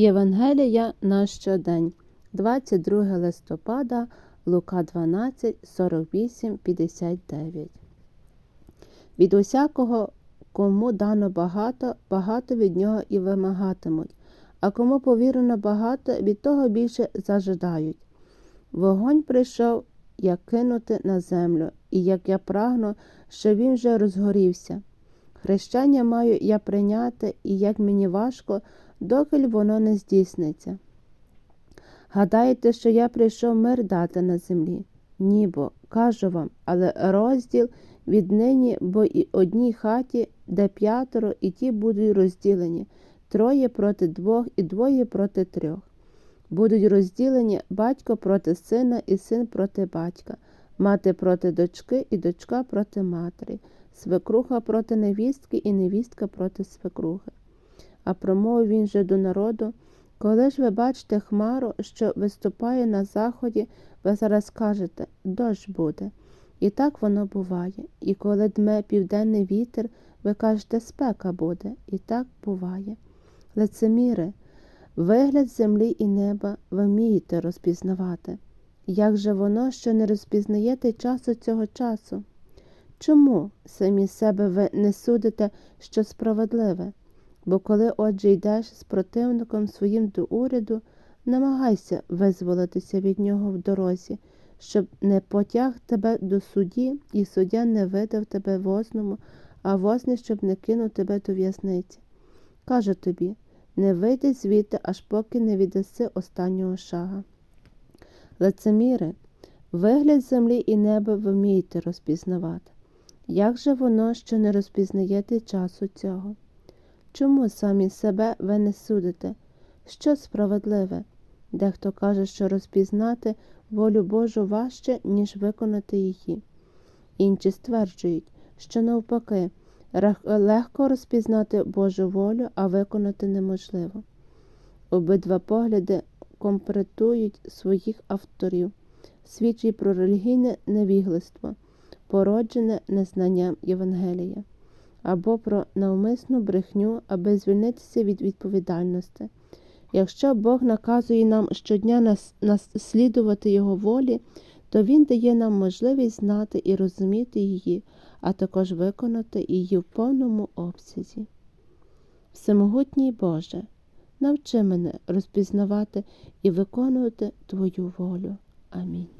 Євангелія на щодень, 22 листопада, Лука 12, 48, 59. Від усякого, кому дано багато, багато від нього і вимагатимуть, а кому повірено багато, від того більше зажидають. Вогонь прийшов, як кинути на землю, і як я прагну, що він вже розгорівся. Хрещення маю я прийняти, і як мені важко, доки воно не здійсниться. Гадаєте, що я прийшов мир дати на землі? Ні, бо кажу вам, але розділ віднині, бо і одній хаті, де п'ятеро, і ті будуть розділені троє проти двох і двоє проти трьох. Будуть розділені батько проти сина і син проти батька, мати проти дочки і дочка проти матері, свекруха проти невістки і невістка проти свекрухи. А промовив він же до народу коли ж ви бачите хмару, що виступає на заході, ви зараз кажете дощ буде. І так воно буває. І коли дме південний вітер, ви кажете спека буде, і так буває. Лицеміри, вигляд землі і неба ви вмієте розпізнавати. Як же воно, що не розпізнаєте часу цього часу? Чому самі себе ви не судите, що справедливе? Бо коли отже йдеш з противником своїм до уряду, намагайся визволитися від нього в дорозі, щоб не потяг тебе до судді, і суддя не видав тебе возному, а возний, щоб не кинув тебе до в'язниці. Кажу тобі не вийди звідти, аж поки не віддаси останнього шага. Лицеміри, вигляд землі і неба вмієте розпізнавати. Як же воно, що не розпізнаєте часу цього? Чому самі себе ви не судите? Що справедливе? Дехто каже, що розпізнати волю Божу важче, ніж виконати її. Інші стверджують, що навпаки, легко розпізнати Божу волю, а виконати неможливо. Обидва погляди компрометують своїх авторів, свідчить про релігійне невігластво, породжене незнанням Євангелія або про навмисну брехню, аби звільнитися від відповідальності. Якщо Бог наказує нам щодня наслідувати Його волі, то Він дає нам можливість знати і розуміти її, а також виконати її в повному обсязі. Всемогутній Боже, навчи мене розпізнавати і виконувати Твою волю. Амінь.